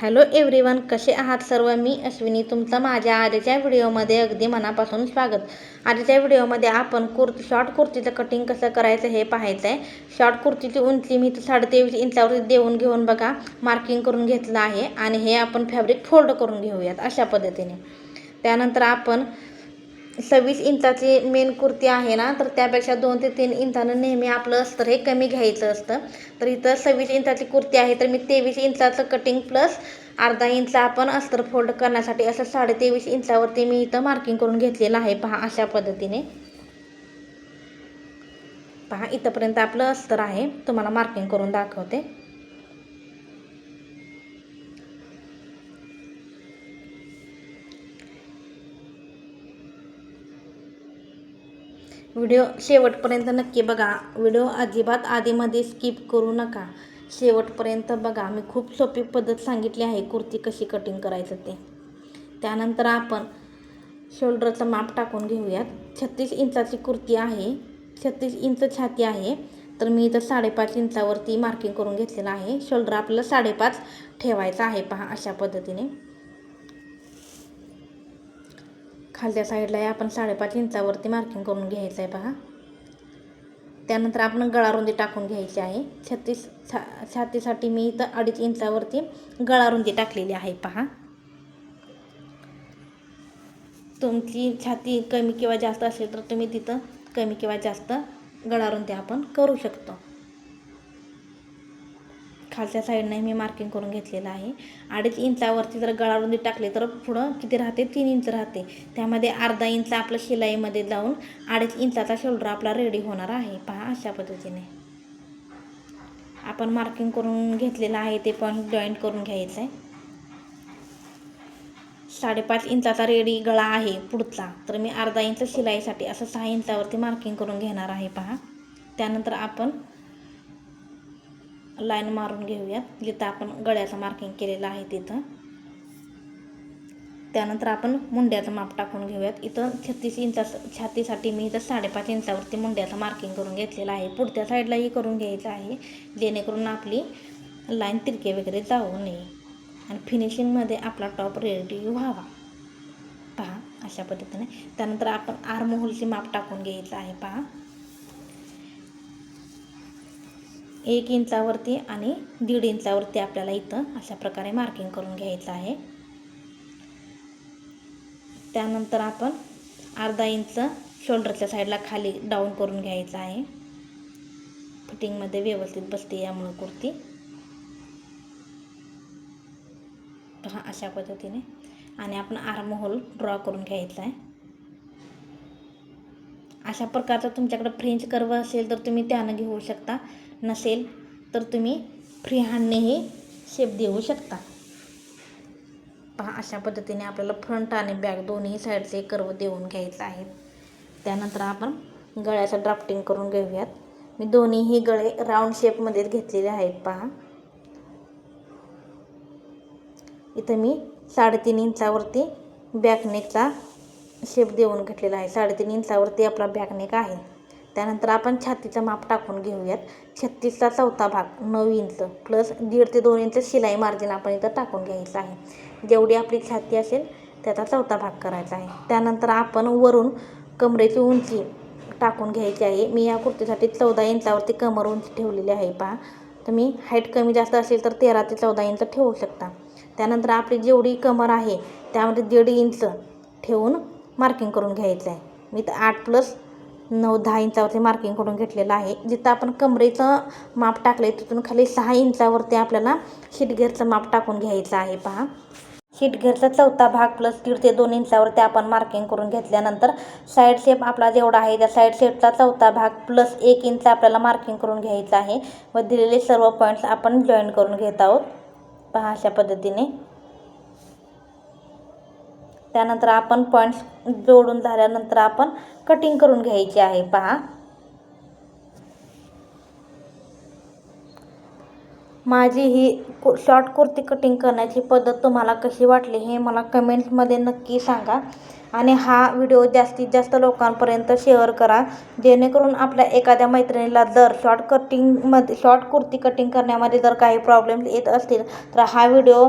Hello everyone कसे आहात सर्व? मी अश्विनी. तुमचं माझ्या आजच्या व्हिडिओमध्ये अगदी मनापासून स्वागत. आधीच्या व्हिडिओमध्ये आपण कुर्ती शॉर्ट कुर्तीचं कटिंग कसं करायचं हे पाहायचं आहे शॉर्ट कुर्तीची उंची मी तर साडेतेवीस इंचावरती देऊन घेऊन बघा मार्किंग करून घेतलं आहे. आणि हे आपण फॅब्रिक फोल्ड करून घेऊयात अशा पद्धतीने. त्यानंतर आपण सव्वीस इंचाची मेन कुर्ती आहे ना तर त्यापेक्षा दोन ते तीन इंचानं नेहमी आपलं अस्तर हे कमी घ्यायचं असतं. तर इथं सव्वीस इंचाची कुर्ती आहे तर मी तेवीस इंचाचं कटिंग प्लस अर्धा इंच आपण अस्तर फोल्ड करण्यासाठी असं साडे तेवीस इंचावरती मी इथं मार्किंग करून घेतलेलं आहे. पहा अशा पद्धतीने. पहा इथंपर्यंत आपलं अस्तर आहे. तुम्हाला मार्किंग करून दाखवते. व्हिडिओ शेवटपर्यंत नक्की बघा. व्हिडिओ अजिबात आधीमध्ये स्किप करू नका. शेवटपर्यंत बघा. मी खूप सोपी पद्धत सांगितली आहे. कुर्ती कशी कटिंग करायचं ते. त्यानंतर आपण शोल्डरचं माप टाकून घेऊयात. छत्तीस इंचाची कुर्ती आहे. छत्तीस इंच छाती आहे. तर मी इथं साडेपाच इंचावरती मार्किंग करून घेतलेलं आहे. शोल्डर आपलं साडेपाच ठेवायचं आहे. पहा अशा पद्धतीने. खालच्या साईडला आपण साडेपाच इंचावरती मार्किंग करून घ्यायचं आहे पहा त्यानंतर आपण गळारुंदी टाकून घ्यायची आहे. छत्तीस छा छातीसाठी मी इथं अडीच इंचावरती गळारुंदी टाकलेली आहे पहा. तुमची छाती कमी किंवा जास्त असेल तर तुम्ही तिथं कमी किंवा जास्त गळारुंदी आपण करू शकतो. खालच्या साईडने मी मार्किंग करून घेतलेलं आहे. अडीच इंचावरती जर गळारुंदी टाकली तर पुढं किती राहते? तीन इंच राहते. त्यामध्ये अर्धा इंच आपलं शिलाईमध्ये जाऊन अडीच इंचाचा शोल्डर आपला रेडी होणार आहे. पहा अशा पद्धतीने. आपण मार्किंग करून घेतलेलं आहे ते पण जॉईंट करून घ्यायचं आहे साडेपाच इंचाचा रेडी गळा आहे पुढचा. तर मी अर्धा इंच शिलाईसाठी असं सहा इंचावरती मार्किंग करून घेणार आहे पहा. त्यानंतर आपण लाईन मारून घेऊयात जिथं आपण गळ्याचं मार्किंग केलेलं आहे तिथं. त्यानंतर आपण मुंड्याचं माप टाकून घेऊयात. इथं छत्तीस इंचा छातीसाठी मी इथं साडेपाच इंचावरती मुंड्याचं मार्किंग करून घेतलेलं आहे. पुढच्या साईडलाही करून घ्यायचं आहे. जेणेकरून आपली लाईन तिरके वगैरे जाऊ नये. आणि फिनिशिंगमध्ये आपला टॉप रेडी व्हावा. पहा अशा पद्धतीने. त्यानंतर आपण आर्महोलची माप टाकून घ्यायचं आहे. पहा. एक इंचावरती आणि दीड इंचावरती आपल्याला इथं अशा प्रकारे मार्किंग करून घ्यायचं आहे. त्यानंतर आपण अर्धा इंच शोल्डरच्या साईडला खाली डाऊन करून घ्यायचं आहे. फिटिंगमध्ये व्यवस्थित बसते यामुळं कुर्ती. पहा अशा पद्धतीने. आणि आपण आर्म होल ड्रॉ करून घ्यायचा आहे. अशा प्रकारचा तुमच्याकडं फ्रेंच कर्व असेल तर तुम्ही त्यानं घेऊ शकता. नसेल तर तुम्ही फ्री हँडनेही शेप देऊ शकता. पहा अशा पद्धतीने आपल्याला फ्रंट आणि बॅक दोन्ही साईडचे कर्व देऊन घ्यायचं आहे. त्यानंतर आपण गळ्याचं ड्राफ्टिंग करून घेऊयात. मी दोन्हीही गळे राऊंड शेपमध्येच घेतलेले आहेत पहा. इथं मी साडेतीन इंचावरती बॅकनेकचा शेप देऊन घेतलेला आहे. साडेतीन इंचावरती आपला बॅकनेक आहे. त्यानंतर आपण छातीचं माप टाकून घेऊयात. छत्तीसचा चौथा भाग नऊ इंच प्लस दीड ते दोन इंच शिलाई मार्जिन आपण इथं टाकून घ्यायचं आहे. जेवढी आपली छाती असेल त्याचा चौथा भाग करायचा आहे. त्यानंतर आपण वरून कमरेची उंची टाकून घ्यायची आहे. मी या कुर्तीसाठी चौदा इंचावरती कमर उंची ठेवलेली आहे पहा. तुम्ही हाईट कमी जास्त असेल तर तेरा ते चौदा इंच ठेवू शकता. त्यानंतर आपली जेवढी कमर आहे त्यामध्ये दीड इंच ठेवून मार्किंग करून घ्यायचं आहे. मी तर आठ प्लस नऊ दहा इंचावरती मार्किंग करून घेतलेलं आहे. जिथं आपण कमरेचं माप टाकलं आहे तिथून खाली सहा इंचावरती आपल्याला शीटघेरचं माप टाकून घ्यायचं आहे. पहा. शीटघेरचा चौथा भाग प्लस दीड ते दोन इंचावरती आपण मार्किंग करून घेतल्यानंतर साईड शेप आपला जेवढा आहे त्या साईड शेपचा चौथा भाग प्लस एक इंच आपल्याला मार्किंग करून घ्यायचा आहे. व दिलेले सर्व पॉईंट्स आपण जॉईन करून घेत आहोत. पहा अशा पद्धतीने. त्यानंतर आपण पॉईंट्स जोडून झाल्यानंतर आपण कटिंग करून घ्यायची आहे. पहा. माझी ही कु शॉर्ट कुर्ती कटिंग करण्याची पद्धत तुम्हाला कशी वाटली हे मला कमेंट्समध्ये नक्की सांगा. आणि हा व्हिडिओ जास्तीत जास्त लोकांपर्यंत शेअर करा. जेणेकरून आपल्या एखाद्या मैत्रिणीला जर शॉर्ट कटिंगमध्ये शॉर्ट कुर्ती कटिंग करण्यामध्ये जर काही प्रॉब्लेम्स येत असतील तर हा व्हिडिओ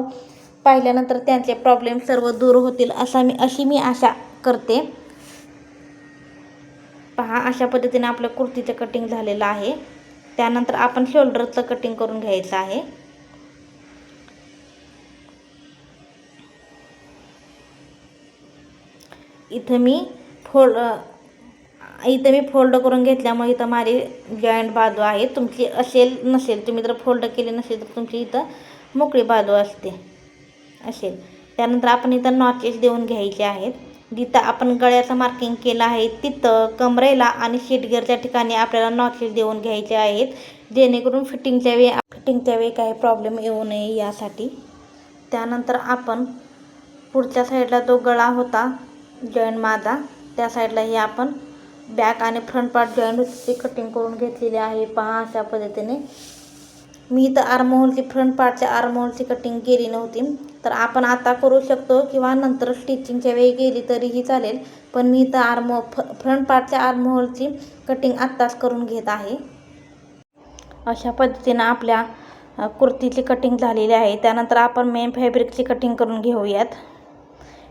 पाहिल्यानंतर त्यांचे प्रॉब्लेम सर्व दूर होतील असा मी अशी मी आशा करते. पहा अशा पद्धतीने आपलं कुर्तीचं कटिंग झालेलं आहे. त्यानंतर आपण शोल्डरचं कटिंग करून घ्यायचं आहे. इथं मी फोल्ड इथं मी फोल्ड करून घेतल्यामुळे इथं माझी जॉईंट बाजू आहे तुमची असेल नसेल तुम्ही जर फोल्ड केली नसेल तर तुमची इथं मोकळी बाजू असते. असेल. त्यानंतर आपण इथं नॉचेस देऊन घ्यायचे आहेत. जिथं आपण गळ्याचं मार्किंग केलं आहे तिथं कमरेला आणि शीटगेअरच्या ठिकाणी आपल्याला नॉचेस देऊन घ्यायचे आहेत. जेणेकरून फिटिंगच्या वेळी फिटिंगच्या वेळी काही प्रॉब्लेम येऊ नये यासाठी. त्यानंतर आपण पुढच्या साईडला जो गळा होता जॉईंट माझा त्या साईडलाही आपण बॅक आणि फ्रंट पार्ट जॉईंट होती कटिंग करून घेतलेली आहे. पहा अशा पद्धतीने. मी इथं आर्महोलची फ्रंट पार्टच्या आर्महोलची कटिंग केली नव्हती. तर आपण आता करू शकतो किंवा नंतर स्टिचिंगच्या वेळी गेली तरीही चालेल. पण मी इथं आर्म फ फ्रंट पार्टच्या आर्महोलची कटिंग आत्ताच करून घेत आहे. अशा पद्धतीनं आपल्या कुर्तीची कटिंग झालेली आहे. त्यानंतर आपण मेन फॅब्रिकची कटिंग करून घेऊयात.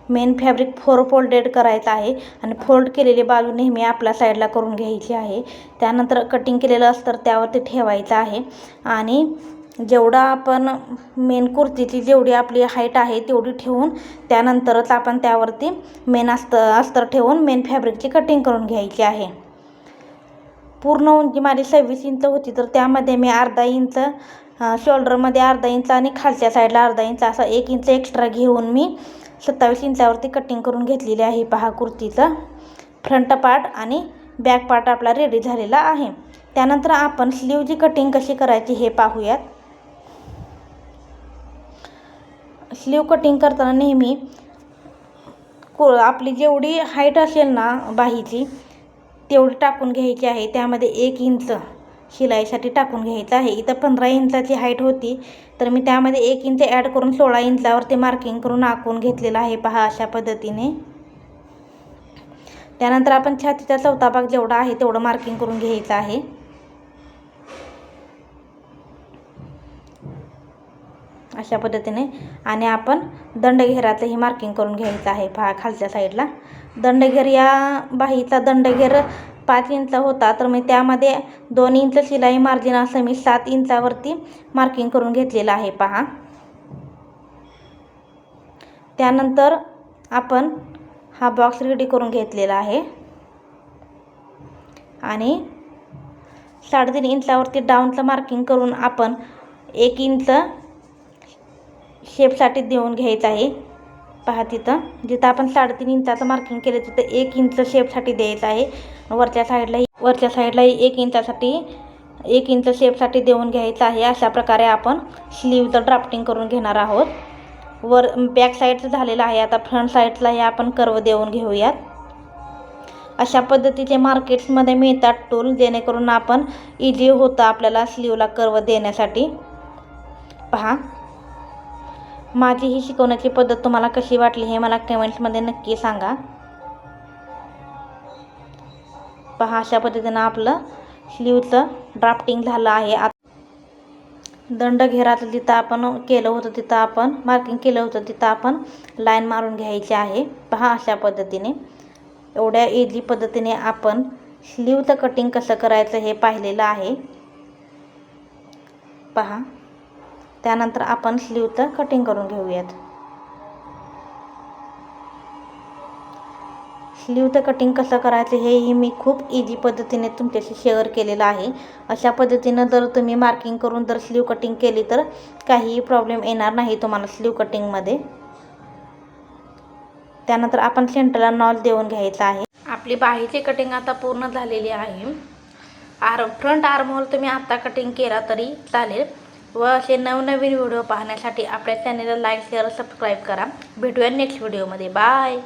मेन फॅब्रिक फोर फोल्डेड करायचं आहे आणि फोल्ड केलेली बाजू नेहमी आपल्या साईडला करून घ्यायची आहे. त्यानंतर कटिंग केलेलं असतं त्यावरती ठेवायचं आहे. आणि जेवढा आपण मेन कुर्तीची जेवढी आपली हाईट आहे तेवढी ठेवून त्यानंतरच आपण त्यावरती मेन अस्तर अस्तर ठेवून मेन फॅब्रिकची कटिंग करून घ्यायची आहे. पूर्ण उंची माझी सव्वीस इंच होती तर त्यामध्ये मी अर्धा इंच शोल्डरमध्ये अर्धा इंच आणि खालच्या साईडला अर्धा इंच असा एक इंच एक्स्ट्रा घेऊन मी सत्तावीस इंचावरती कटिंग करून घेतलेली आहे. पहा कुर्तीचं फ्रंट पार्ट आणि बॅक पार्ट आपला रेडी झालेला आहे. त्यानंतर आपण स्लीवची कटिंग कशी करायची हे पाहूयात. स्लीव कटिंग करताना नेहमी को आपली जेवढी हाईट असेल ना बाहीची तेवढी टाकून घ्यायची आहे. त्यामध्ये एक इंच शिलाईसाठी टाकून घ्यायचं आहे. इथं पंधरा इंचाची हाईट होती तर मी त्यामध्ये एक इंच ॲड करून सोळा इंचावरती मार्किंग करून आखून घेतलेलं आहे. पहा अशा पद्धतीने. त्यानंतर आपण छातीचा चौथा भाग जेवढा आहे तेवढं मार्किंग करून घ्यायचं आहे. अशा पद्धतीने. आणि आपण दंडघेराचंही मार्किंग करून घ्यायचं आहे पहा खालच्या साईडला दंडघेर या बाहीचा दंडघेर पाच इंच होता तर मी त्यामध्ये दोन इंच शिलाई मार्जिन असं मी सात इंचावरती मार्किंग करून घेतलेलं आहे पहा. त्यानंतर आपण हा बॉक्स रेडी करून घेतलेला आहे. आणि साडेतीन इंचावरती डाऊनचं मार्किंग करून आपण एक इंच शेपसाठी देऊन घ्यायचं आहे. पहा तिथं. जिथं आपण साडेतीन इंचाचं मार्किंग केलं तिथं एक इंच शेपसाठी द्यायचं आहे. वरच्या साईडलाही वरच्या साईडलाही एक इंचासाठी एक इंच शेपसाठी देऊन घ्यायचं आहे. अशा प्रकारे आपण स्लीवचं ड्राफ्टिंग करून घेणार आहोत. वर बॅक साईडचं झालेलं आहे. आता फ्रंट साईडलाही आपण कर्व देऊन घेऊयात. अशा पद्धतीचे मार्केट्समध्ये मिळतात टूल जेणेकरून आपण इझी होतं आपल्याला स्लीवला कर्व देण्यासाठी. पहा. माझी ही शिकवण्याची पद्धत तुम्हाला कशी वाटली हे मला कमेंट्समध्ये नक्की सांगा. पहा अशा पद्धतीनं आपलं स्लीवचं ड्राफ्टिंग झालं आहे. आत दंड घेराचं जिथं आपण केलं होतं तिथं आपण मार्किंग केलं होतं तिथं आपण लाईन मारून घ्यायची आहे. पहा अशा पद्धतीने. एवढ्या इझी पद्धतीने आपण स्लीवचं कटिंग कसं करायचं हे पाहिलेलं आहे. पहा. त्यानंतर आपण स्लीवचं कटिंग करून घेऊयात. स्लीवचं कटिंग कसं करायचं हेही मी खूप इझी पद्धतीने तुमच्याशी शेअर केलेलं आहे. अशा पद्धतीनं जर तुम्ही मार्किंग करून जर स्लीव कटिंग केली तर काहीही प्रॉब्लेम येणार नाही तुम्हाला स्लीव कटिंगमध्ये त्यानंतर आपण सेंटरला नॉल देऊन घ्यायचा आहे. आपली बाहीची कटिंग आता पूर्ण झालेली आहे. आर फ्रंट आर्महोल तुम्ही आत्ता कटिंग केला तरी चालेल. व असे नवनवीन व्हिडिओ पाहण्यासाठी आपल्या चॅनेलला लाईक शेअर सबस्क्राईब करा. भेटूया नेक्स्ट व्हिडिओमध्ये बाय